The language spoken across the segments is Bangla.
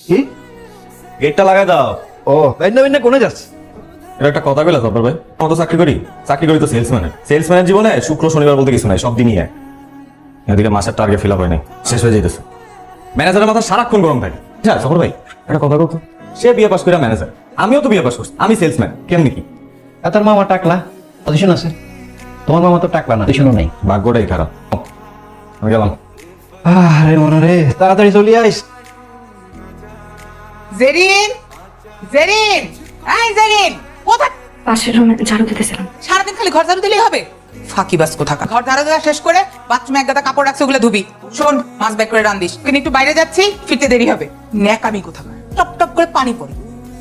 কি? গেটটা লাগাই দাও। ও বেন্না বেন্না কোনে যাচ্ছে এটা একটা কথা কইলা তোর ভাই। কত চাকরি করি। চাকরি করি তো সেলসম্যানের সেলসম্যানের জীবনে শুক্র শনিবার বলতে কিছু নাই সব দিনই এক। এদিকে মাসের টার্গেট ফিল আপ হয় নাই শেষ হয়ে যাইতেছে। ম্যানেজারের মাথা সারাক্ষণ গরম থাকে। হ্যাঁ সফর ভাই একটা কথা বলতো সে বিয়ে পাস করে ম্যানেজার আমিও তো বিয়ে পাস করছি। আমি সেলসম্যান কেমনি কি? তোর মামা টাকলা। পজিশন আছে। তোমার মামা তো টাকলা না পজিশনও নাই। ভাগ্যটাই খারাপ। আমি গেলাম। আরে মনে রে তাড়াতাড়ি চলে আইস। জেরিন জেরিন এই জেরিন কোথায়? পাশের রুমে ঝাড়ু দিতেছিলাম। সারাদিন খালি ঘর ঝাড়ু দিলেই হবে? ফাঁকি বাস কোথাকা ঘর ঝাড়ু দেওয়া শেষ করে বাথরুমে এক গাদা কাপড় রাখছে ওগুলো ধুবি। শোন মাছ ব্যাগ করে রান্দিস। কিন্তু একটু বাইরে যাচ্ছি ফিরতে দেরি হবে। ন্যাকামি কোথাকা টপ টপ করে পানি পড়ে।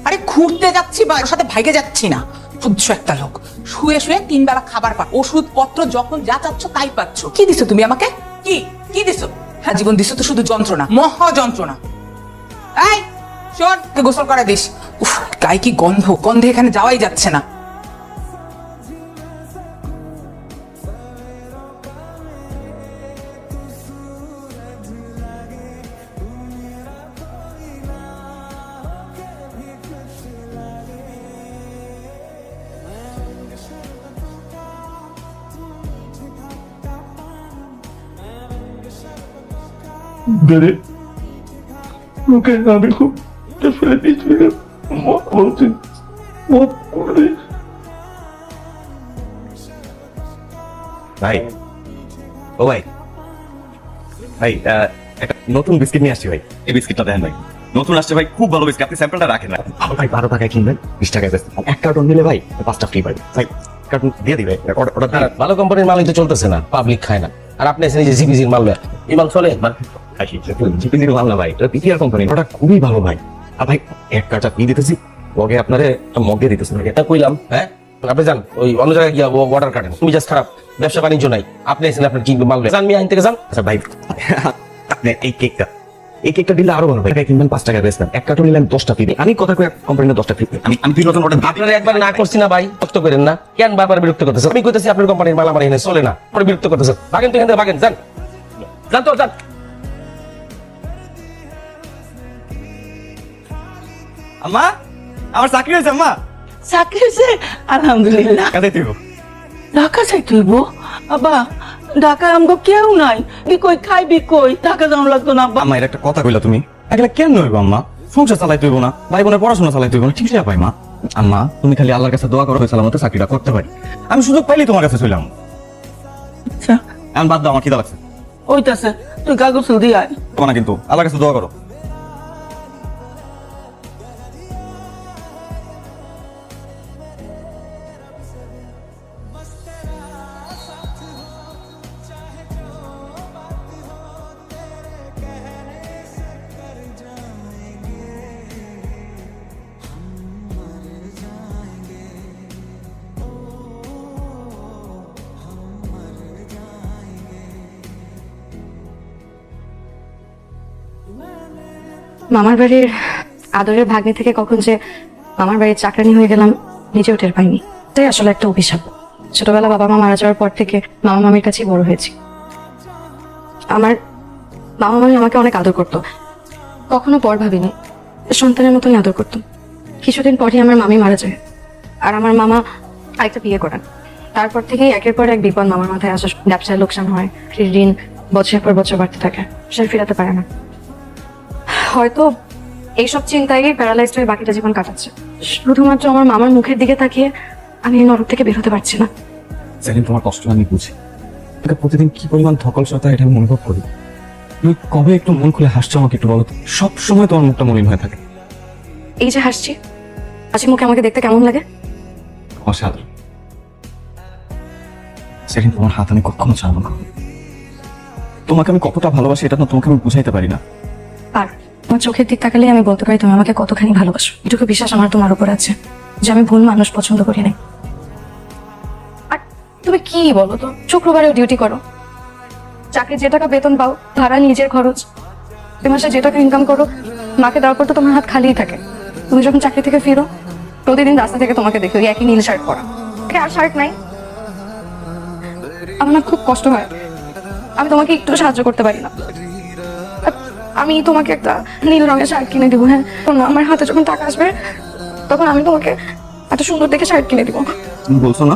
আরে ঘুরতে যাচ্ছি বা ওর সাথে ভাইগে যাচ্ছি না। সহ্য একটা লোক। শুয়ে শুয়ে তিন বেলা খাবার পা ওষুধ পত্র যখন যা চাচ্ছ তাই পাচ্ছ। কি দিছো তুমি আমাকে? কি? কি দিছো? হ্যাঁ জীবন দিছো তো শুধু যন্ত্রণা। মহা যন্ত্রণা। এই তুই গোসল করে দিস। উফ, গায়ে কি গন্ধ? গন্ধে এখানে যাওয়াই যাচ্ছে না। বেড়ে লোকে আমি খুব ফেলে ভাই, ও ভাই। ভাই একটা নতুন বিস্কিট নিয়ে আসছি ভাই। এই বিস্কিটটা দেন ভাই। নতুন আসছে ভাই, খুব ভালো বিস্কিট। আপনি স্যাম্পলটা রাখেন না। ভাই বারো টাকায় কিনবেন, বিশ টাকায় এক কার্টন দিলে ভাই, পাঁচটা ফ্রি ভাই, কার্টন দিয়ে দিবে। ভালো কোম্পানির মালই তো চলতেছে না পাবলিক খায় না। আর আপনি এসে যে জিপিজির মাল। এই মাল চলে? জিপিজির ভালো না ভাই, এটা পিটিআর কোম্পানি ওটা খুবই ভালো ভাই। ভাই এক দিতেছি লগে আপনারে মগ দিয়ে দিতেছি। এটা কইলাম হ্যাঁ? আপনি যান ওই অন্য জায়গায় গিয়া অর্ডার কাটেন তুমি জাস্ট খারাপ ব্যবসা বাণিজ্য নাই। আপনি আপনার কি মাল। যান মিয়া থেকে যান। আচ্ছা ভাই আপনি এই কেকটা এই কেকটা দিলে আরও ভালো কিনবেন পাঁচ টাকায় বেচবেন। এক কার্টন নিলেন দশটা ফ্রি আমি কথা কয়ে কোম্পানিতে দশটা ফ্রি আমি আমি অর্ডার আপনারা একবার না করছি না ভাই বিরক্ত করেন না। কেন বারবার বিরক্ত করতেছেন? আমি কইতেছি আপনার কোম্পানির মাল আমার এখানে চলে না। পরে বিরক্ত করতেছেন। ভাগেন তো এখান থেকে ভাগেন যান। যান তো যান। আম্মা আমার চাকরি হয়েছে আম্মা। চাকরি হয়েছে? আলহামদুলিল্লাহ। কাঁদাই তুই ঢাকা চাইতুইব আবা ঢাকা আমগো কেউ নাই। বি কই খাইবি কই? ঢাকা যাওয়া লাগতো না আব্বা। এটা একটা কথা কইলা তুমি। একলা কেন নইব আম্মা? সংসার চালাই তুইব না ভাই বোনের পড়াশোনা চালাই তুইব না ঠিক আছে পাই মা। আম্মা তুমি খালি আল্লাহর কাছে দোয়া করো আমাকে চাকরিটা করতে পারি। আমি সুযোগ পাইলেই তোমার কাছে চলাম আচ্ছা। আমি বাদ দাও আমার খিদা লাগছে। ওইটাছে তুই কাগজ দিয়ে আয়। তোমার কিন্তু আল্লাহর কাছে দোয়া করো। মামার বাড়ির আদরের ভাগ্নে থেকে কখন যে মামার বাড়ির চাকরানি হয়ে গেলাম, নিজেও টের পাইনি। তাই আসলে একটা অভিশাপ। ছোটবেলা বাবা মা মারা যাওয়ার পর থেকে মামা মামির কাছেই বড় হয়েছি। আমার মামা মামি আমাকে অনেক আদর করতো। কখনো পর ভাবিনি, সন্তানের মতোই আদর করতো কিছুদিন পরই আমার মামি মারা যায়, আর আমার মামা আরেকটা বিয়ে করেন। তারপর থেকেই একের পর এক বিপদ মামার মাথায় আসা ব্যবসায় লোকসান হয়, ঋণ বছরের পর বছর বাড়তে থাকে সে ফেরাতে পারে না। হয়তো এইসব চিন্তায় প্যারালাইজড হয়ে বাকিটা জীবন কাটাচ্ছে। শুধুমাত্র আমার মামার মুখের দিকে তাকিয়ে আমি এই নরক থেকে বেরোতে পারছি না। সেদিন তোমার কষ্ট আমি বুঝি। তোকে প্রতিদিন কি পরিমাণ ধকল সতা এটা আমি অনুভব করি? তুমি কবে একটু মন খুলে হাসছো আমাকে একটু বলো সব সময় তোমার মুখটা মলিন হয়ে থাকে। এই যে হাসছি হাসি মুখে আমাকে দেখতে কেমন লাগে? অসাধারণ। সেদিন তোমার হাত আমি কখনো ছাড়বো না। তোমাকে আমি কতটা ভালোবাসি এটা না তোমাকে আমি বুঝাইতে পারি না। আর তোমার চোখের দিক তাকালেই আমি বলতে পারি তুমি আমাকে কতখানি ভালোবাসো। এটুকু বিশ্বাস আমার তোমার উপর আছে যে আমি ভুল মানুষ পছন্দ করি আর তুমি কি বলো তো? শুক্রবারেও ডিউটি করো। চাকরি যে টাকা বেতন পাও, ভাড়া, নিজের খরচ তুমি মাসে যে টাকা ইনকাম করো, মাকে দেওয়ার পর তো তোমার হাত খালিই থাকে। তুমি যখন চাকরি থেকে ফিরো, প্রতিদিন রাস্তা থেকে তোমাকে দেখি ওই একই নীল শার্ট পরা। আর শার্ট নাই? আমার না খুব কষ্ট হয়। আমি তোমাকে একটু সাহায্য করতে পারি না। আমি তোমাকে একটা নীল রঙের শার্ট কিনে দিব হ্যাঁ? আমার হাতে যখন টাকা আসবে তখন আমি তোমাকে একটা সুন্দর দেখে শার্ট কিনে দিব। তুমি বলছো না?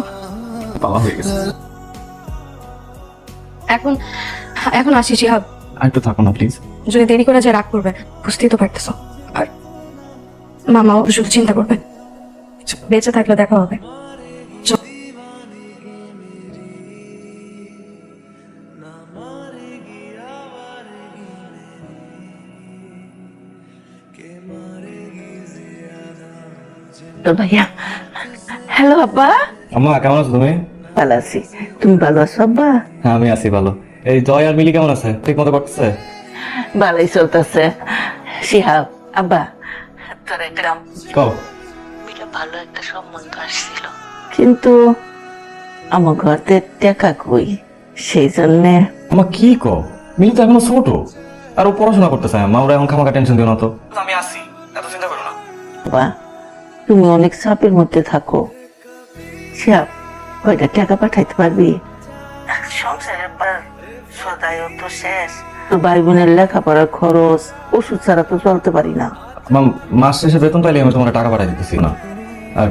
বাবা হয়ে গেছে। এখন এখন আসি শিহাব আর একটু থাকো না প্লিজ যদি দেরি করে যায় রাগ করবে। বুঝতেই তো পারতেছো। আর মামাও শুধু চিন্তা করবে। বেঁচে থাকলে দেখা হবে। ভাইয়া হ্যালো আব্বা। আম্মা কেমন আছো তুমি? ভালো আছি। তুমি ভালো আছো আব্বা? হ্যাঁ আমি আছি ভালো। এই জয় আর মিলি কেমন আছে? ঠিক মতো করতেছে? ভালোই চলতেছে। শিহাব আব্বা তোর একটা কও। ভালো একটা সম্বন্ধ আসছিল। কিন্তু আমার ঘরতে টাকা কই? সেই জন্যে আমার কি কো মিলি তো এখনও ছোট। আর ও পড়াশোনা করতেছে মা ওরা এখন খামাকা টেনশন দিও না তো। আমি আসি এত চিন্তা করো না। বাবা তুমি অনেক চাপের মধ্যে থাকো। শিহাব কয়টা টাকা পাঠাইতে পারবি? সংসারের পর সদায় তো শেষ। তোর ভাই বোনের লেখাপড়ার খরচ ওষুধ ছাড়া তো চলতে পারি না। মাস শেষে বেতন পাইলে আমি তোমার টাকা পাঠাই দিতেছি না? আর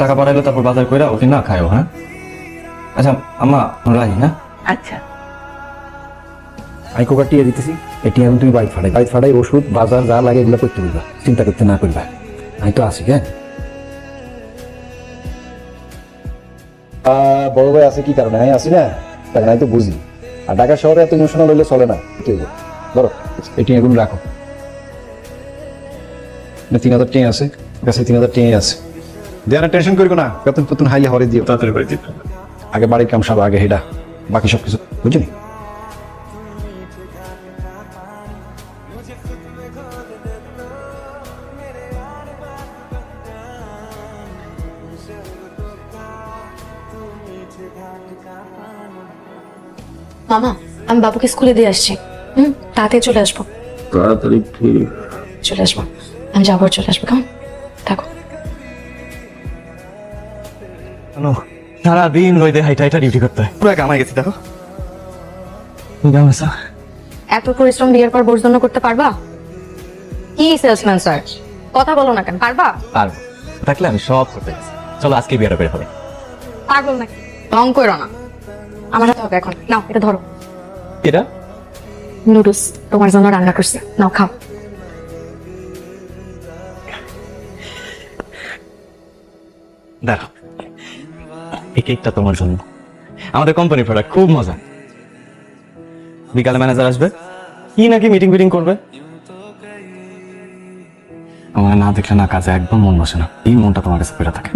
টাকা পাঠাইলে তারপর বাজার কইরা ওটি না খায়ও হ্যাঁ? আচ্ছা আম্মা রাহি হ্যাঁ? আচ্ছা। আমি কোকার টিয়ে দিতেছি। এটি এখন তুমি বাইক ফাড়াই বাইক ফাড়াই ওষুধ বাজার যা লাগে এগুলো করতে বলবা চিন্তা করতে না করবা। আমি তো আছি হ্যাঁ? বড় ভাই আছে কি কারণে? আমি আছি না? তাই আমি তো বুঝি। আর ঢাকা শহরে এত ইমোশনাল হইলে চলে না? ধরো এটি এখন রাখো। তিন হাজার টেন আছে। কাছে তিন হাজার টেন আছে। দেওয়ার টেনশন করিও না। বেতন ফেতন হাইলে হরে দিও। তাড়াতাড়ি করে দিও। আগে বাড়ির কাম সব আগে হেডা। বাকি সব কিছু বুঝলি? মামা আমি বাবুকে স্কুলে দিয়ে আসছি। হুম? তাড়াতাড়ি চলে আসব। তাড়াতাড়ি ঠিক। চলে আসব। আমি যাব চলে আসব কেমন? থাকো। সারাদিন রইদে হাইটা হাইটা ডিউটি করতে হয়। পুরো কামাই গেছি দেখো। কেমন আছো এত পরিশ্রম বিয়ের পর বর্জন্য করতে পারবা? কি সেলসম্যান স্যার? কথা বলো না কেন পারবা? পারব। থাকলে আমি সব করতে চলো আজকে বিয়েটা বের হবে। পাগল নাকি? রং করো না। আমার হাতে হবে এখন। নাও এটা ধরো। এটা? নুডলস তোমার জন্য রান্না করছে। নাও খাও। দেখো এই কেকটা তোমার জন্য। আমাদের কোম্পানির প্রোডাক্ট খুব মজা। বিকালে ম্যানেজার আসবে। কি নাকি মিটিং ফিটিং করবে? আমার না দেখলে না কাজে একদম মন বসে না। এই মনটা তোমার কাছে পেরে থাকে।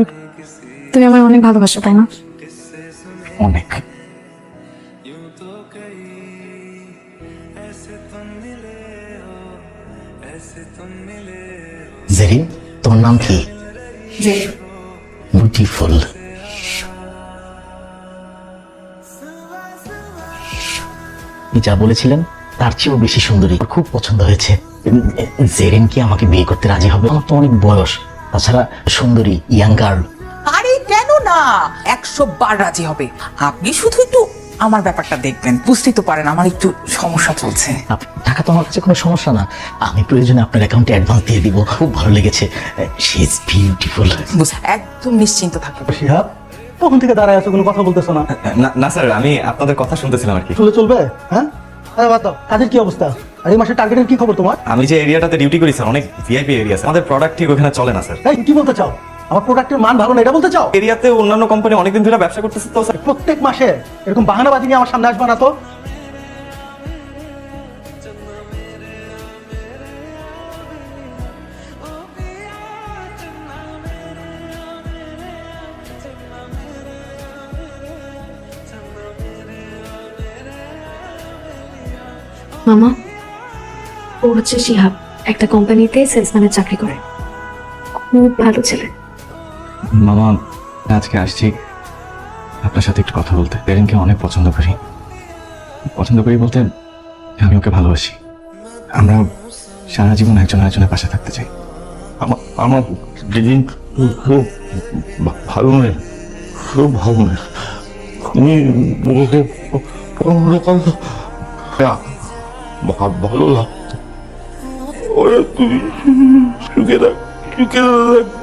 তুমি আমার অনেক ভালোবাসো তাই না? অনেক। জেরিন তোমার নাম কি? বিউটিফুল যা বলেছিলেন তার চেয়েও বেশি সুন্দরী। খুব পছন্দ হয়েছে। জেরিন কি আমাকে বিয়ে করতে রাজি হবে? আমার তো অনেক বয়স। তাছাড়া সুন্দরী ইয়াং গার্ল না একশো বার রাজি হবে। আপনি শুধু একটু আমার ব্যাপারটা দেখবেন। বুঝতেই তো পারেন আমার একটু সমস্যা চলছে। টাকা তো আমার কাছে কোনো সমস্যা না? আমি প্রয়োজনে আপনার অ্যাকাউন্টে অ্যাডভান্স দিয়ে দিব। খুব ভালো লেগেছে। শি ইজ বিউটিফুল বুঝ- একদম নিশ্চিন্ত থাকবেন শিহাব তখন থেকে দাঁড়ায় আছো? কোনো কথা বলতেছো না? না না স্যার আমি আপনাদের কথা শুনতেছিলাম আর কি। চলে চলবে? হ্যাঁ? আরে বাদ দাও কাজের কি অবস্থা? আর এই মাসের টার্গেটের কি খবর তোমার? আমি যে এরিয়াটাতে ডিউটি করি স্যার অনেক ভিআইপি এরিয়া আমাদের প্রোডাক্ট ঠিক ওখানে চলে না স্যার। এই কি বলতে চাও? আমার প্রোডাক্টের মান ভালো না এটা বলতে চাও? এরিয়াতে অন্যান্য কোম্পানি অনেকদিন ধরে ব্যবসা করতেছে তো স্যার প্রত্যেক মাসে এরকম বাহানাবাজি নিয়ে আমার সামনে আসবা না তো? মামা ও হচ্ছে শিহাব একটা কোম্পানিতে সেলসম্যানের চাকরি করে। খুব ভালো ছেলে। মামা, আজকে আসছি। আপনার সাথে একটু কথা বলতে। পেরেনকে অনেক পছন্দ করি। পছন্দ করি বলতে আমি ওকে ভালোবাসি। আমরা সারা জীবন একজন আরেকজনের পাশে থাকতে চাই। আমার আমার দিদিন খুব ভালো নেই খুব ভালো নেই তুমি ওকে ভালো লাগতো ওরা তুই সুখে রাখ সুখে রাখ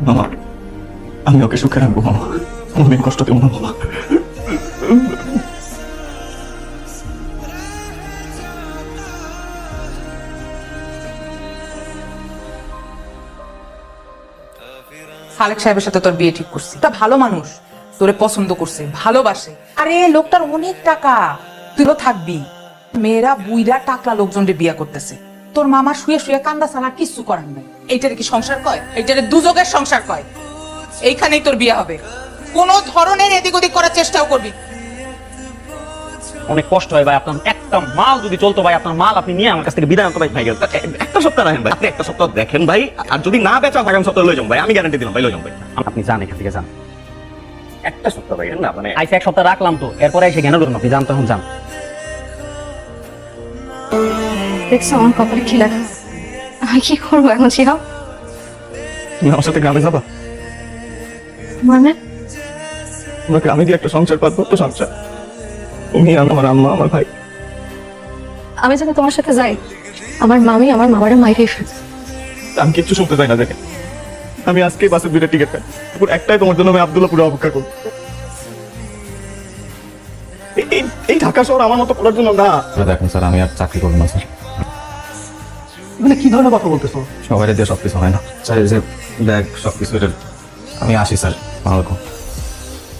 মামা, আমি ওকে সুখে রাখব, মামা। কোনোদিন কষ্ট দেবো না, মামা। খালেক সাহেবের সাথে তোর বিয়ে ঠিক করছি। তা ভালো মানুষ, তোরে পছন্দ করছে, ভালোবাসে। আরে, লোকটার অনেক টাকা। তুইও থাকবি। মেয়েরা বুইরা টাকা লোকজনকে বিয়া করতেছে। তোর মামা শুয়ে শুয়ে কান্দা ছাড়া কিচ্ছু করার নাই। এইটারে কি সংসার কয়? এইটারে দুযোগের সংসার কয়। এইখানেই তোর বিয়ে হবে। কোনো ধরনের এদিক ওদিক করার চেষ্টাও করবি অনেক কষ্ট হয় ভাই আপনার একটা মাল যদি চলতো ভাই আপনার মাল আপনি নিয়ে আমার কাছ থেকে বিদায় আনতো ভাই ভাই একটা সপ্তাহ রাখেন ভাই। আপনি একটা সপ্তাহ দেখেন ভাই আর যদি না বেচা আগামী সপ্তাহ লই যাম ভাই আমি গ্যারান্টি দিলাম ভাই লই যাম ভাই। আপনি যান এখান থেকে যান। একটা সপ্তাহ ভাই না মানে আইসা এক সপ্তাহ রাখলাম তো এরপরে এসে জ্ঞান করুন আপনি যান তখন যান। দেখছ আমার কপালে কি আমি কি করব এখন শিহাব তুমি আমার সাথে গ্রামে যাবা? মানে? আমরা গ্রামে গিয়ে একটা সংসার পাতবো তো সংসার? তুমি আমার আম্মা আমার ভাই। আমি যদি তোমার সাথে যাই আমার মামি আমার মামারে মাইরে আমি কিচ্ছু শুনতে চাই না দেখেন আমি আজকে বাসের দুইটা টিকিট পাই পুরো একটাই তোমার জন্য আমি আব্দুল্লাহ অপেক্ষা করব। এই- এই- এই ঢাকা শহর আমার মতো করার জন্য না। দেখুন স্যার আমি আর চাকরি করব না স্যার। মানে কি ধরনের কথা বলতেছো সবাই দিয়ে সবকিছু হয় না স্যার যে ব্যাগ সবকিছু আমি আসি স্যার ভালো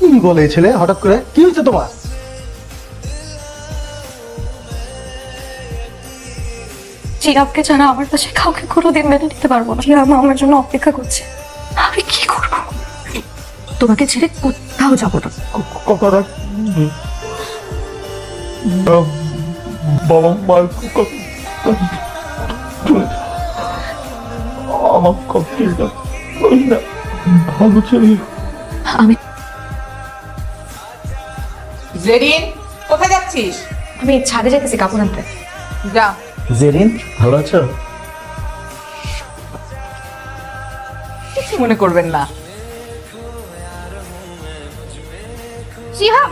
কি বলে ছেলে হঠাৎ করে কি হয়েছে তোমার চিরাবকে ছাড়া আমার পাশে কাউকে কোনোদিন মেনে নিতে পারব না চিরাব আমার জন্য অপেক্ষা করছে আমি কি করব তোমাকে ছেড়ে কোথাও যাব না কথা বাবা মা আমার ভালো ছেলে। আমি জেরিন কোথায় যাচ্ছিস? আমি ছাদে যেতেছি কাপড় আনতে। যা। জেরিন ভালো আছো? কিছু মনে করবেন না। চিহাব